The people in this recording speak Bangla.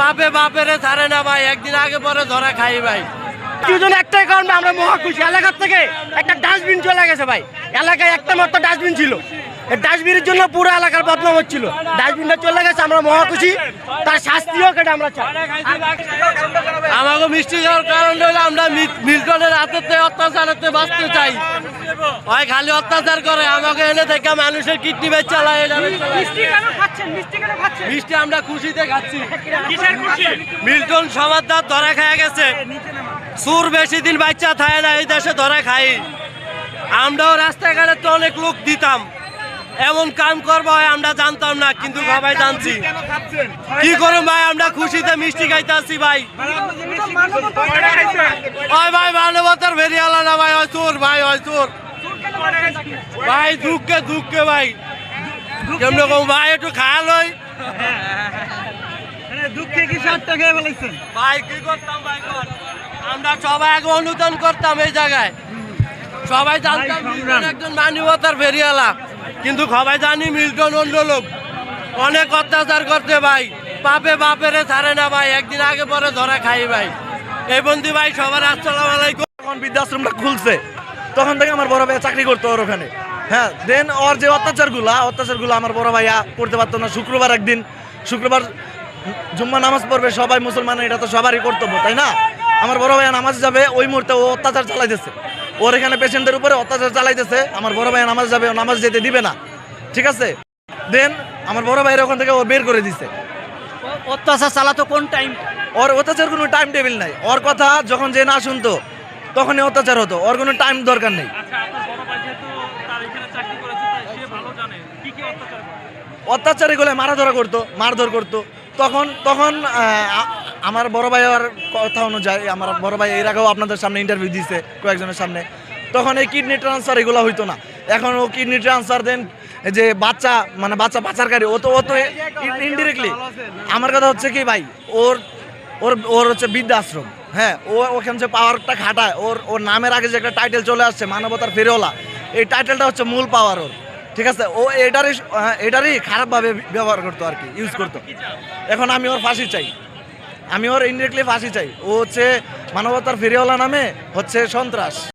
পাপে বাপেরে ছাড়ে না ভাই একদিন আগে পরে ধরা খাই ভাই। দুজন একটাই কারণে আমরা মহা খুশি। এলাকার থেকে একটা ডাস্টবিন চলে গেছে ভাই। এলাকায় একটা মাত্র ডাস্টবিন ছিল। এই ডাস্টবিনের জন্য পুরো এলাকার বদনাম হচ্ছিল। ডাস্টবিনটা চলে গেছে আমরা মহা খুশি। তার শাস্তিও কেটে আমরা চাই। আমাকে মিষ্টি খাওয়ার কারণ হলো আমরা মিল্টনের হাতেতে অত্যাচারেতে বাঁচতে চাই। হয় খালি অত্যাচার করে আমাকে এনে থেকে মানুষের কিডনি এটা বেচ চালায়। মিষ্টি আমরা খুশিতে খাচ্ছি। মিল্টন সমাজদার ধরা খায় গেছে। সুর বেশি দিন বাচ্চা থাকে না এই দেশে ধরা খাই। আমরাও রাস্তাঘাটে তো অনেক লোক দিতাম। এমন কাম করব হয় আমরা জানতাম না কিন্তু সবাই জানছি। কি করুন ভাই আমরা খুশিতে মিষ্টি খাইতে আসছি ভাই ওই ভাই মানবতার ভেরিয়ালা না ভাই ওই চোর ভাই ওই চোর ভাই দুঃখে দুঃখে ভাই। কেমন কম ভাই একটু খায়া লই দুঃখে কি সাতটা খেয়ে ফেলাইছেন ভাই কি করতাম ভাই কর। আমরা সবাই আগে অনুদান করতাম এই জায়গায়। সবাই জানতাম একজন মানবতার কিন্তু সবাই জানি মিল্টন অন্য লোক। অনেক অত্যাচার করতে ভাই। পাপে বাপেরে ছাড়ে না ভাই। একদিন আগে পরে ধরা খাই ভাই। এই বন্দি ভাই সবার আসসালাম আলাইকুম। যখন বৃদ্ধাশ্রমটা খুলছে তখন থেকে আমার বড় ভাইয়া চাকরি করতো ওর ওখানে। হ্যাঁ দেন ওর যে অত্যাচারগুলা অত্যাচারগুলো আমার বড় ভাইয়া করতে পারতো না শুক্রবার একদিন শুক্রবার জুম্মা নামাজ পড়বে সবাই মুসলমান এটা তো সবারই কর্তব্য তাই না? আমার বড় ভাইয়া নামাজ যাবে ওই মুহূর্তে ও অত্যাচার চালাইতেছে। ওর এখানে পেশেন্টের উপরে অত্যাচার চালাইতেছে আমার বড় ভাইয়া নামাজ যাবে ও নামাজ যেতে দিবে না। ঠিক আছে? দেন আমার বড় ভাইয়ের ওখান থেকে ও বের করে দিছে। অত্যাচার চালাতো কোন টাইম ওর অত্যাচার কোনো টাইম টেবিল নাই। ওর কথা যখন যে না শুনতো তখনই অত্যাচার হতো। ওর কোনো টাইম দরকার নেই। অত্যাচার এগুলো মারা ধরা করতো, মারধর করতো। তখন তখন আমার বড় ভাইয়ের কথা অনুযায়ী, আমার বড় ভাই এর আগেও আপনাদের সামনে ইন্টারভিউ দিয়েছে কয়েকজনের সামনে। তখন এই কিডনি ট্রান্সফার এগুলো হইতো না। এখন ও কিডনি ট্রান্সফার দেন যে বাচ্চা মানে বাচ্চা পাচারকারী, ও তো ও তো ইনডিরেক্টলি আমার কথা হচ্ছে কি ভাই, ওর ওর ওর হচ্ছে বৃদ্ধাশ্রম হ্যাঁ ও ওখানে যে পাওয়ারটা খাটায়, ওর ওর নামের আগে যে একটা টাইটেল চলে আসছে, মানবতার ফেরেওয়ালা এই টাইটেলটা হচ্ছে মূল পাওয়ার ওর। ঠিক আছে? ও এটারই হ্যাঁ, এটারই খারাপভাবে ব্যবহার করতো আর কি ইউজ করতো। এখন আমি ওর ফাঁসি চাই। আমি ওর ইনডিরেক্টলি ফাঁসি চাই। ও হচ্ছে মানবতার ফেরিওয়ালা নামে হচ্ছে সন্ত্রাস।